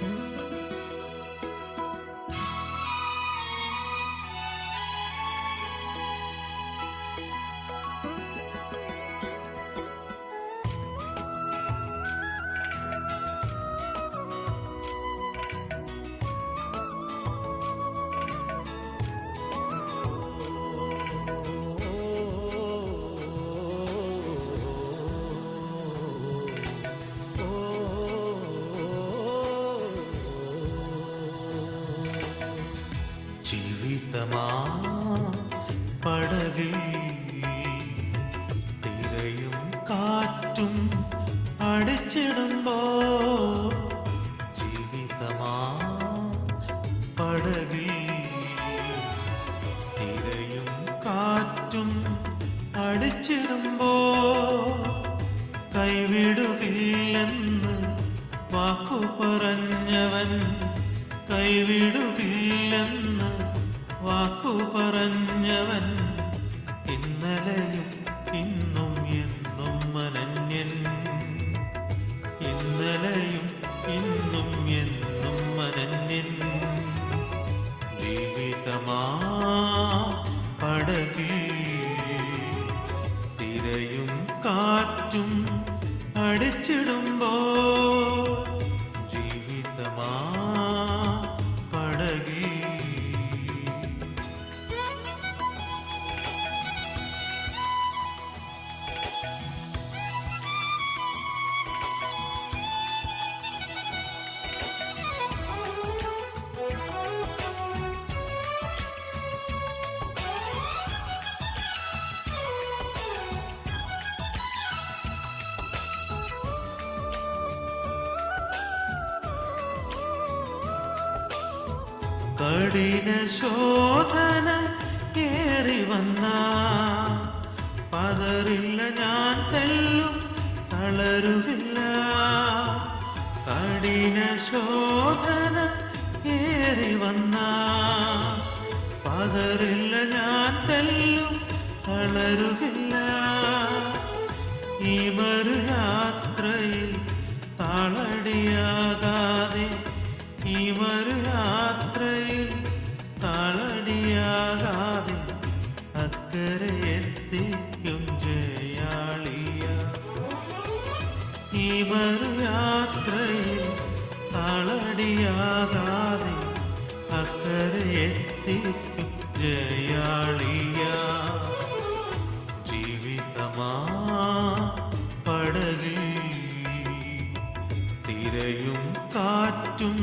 Bye. ജീവിതമാ പടകിൽ തിരയും കാറ്റും അടിച്ചിടുമ്പോ ജീവിതമാ പടകിൽ തിരയും കാറ്റും അടിച്ചിടുമ്പോ കൈവിടുകില്ലെന്ന് വാക്കു പറഞ്ഞവൻ കൈവിടുകില്ലെന്ന് വാക്കു പറഞ്ഞവൻ ഇന്നലെയും ഇന്നും എന്നും മനന്യൻ ഇന്നലെയും ഇന്നും എന്നും മനന്യൻ ജീവിതമാ പടകിൽ തിരയും കാറ്റും അടിച്ചിടുമ്പോ ജീവിതമാ കഠിന ശോധന കേറി വന്ന. പതറില്ല ഞാൻ തെല്ലും തളരുകില്ല കഠിന ശോധന കേറി വന്ന. പതറില്ല ഞാൻ തെല്ലും തളരുകില്ല ഈ മറുയാത്രയിൽ ഈ യാത്രയിൽ തളടിയാകാതെ അക്കരെ എത്തിക്കും ജയാളിയ. ജീവിതമാ പടകിൽ തിരയും കാറ്റും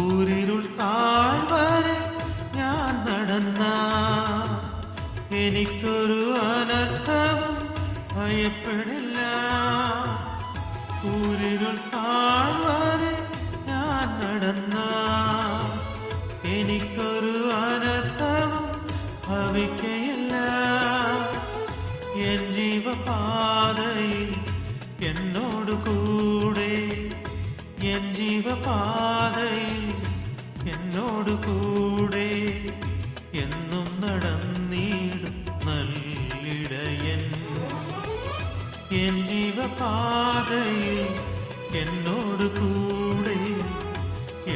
കൂരിരുൾ താഴ്വരെ ഞാൻ നടന്ന എനിക്കൊരു അനർത്ഥവും ഭയപ്പെടില്ല. കൂരിരുൾ താഴ്വരെ ഞാൻ നടന്ന എനിക്കൊരു അനർത്ഥവും ഭവിക്കയില്ല. എൻ ജീവപാതയിൽ എന്നോട് കൂടെ എൻ ജീവപാത കൂടെ എന്നും നടന്നിടും നല്ലിടയൻ. എൻ ജീവപാതയിൽ എന്നോട് കൂടെ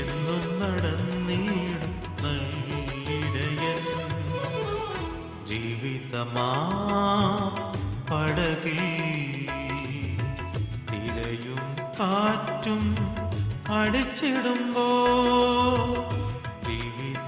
എന്നും നടന്നിടും നല്ലിടയൻ. ജീവിതമാ പടകിൽ തിരയും കാറ്റും അടിച്ചിടുമ്പോ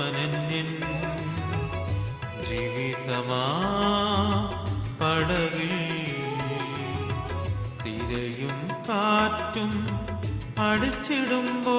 മനന്യൻ ജീവിതമാ പടകിൽ തിരയും കാറ്റും അടിച്ചിടുമ്പോ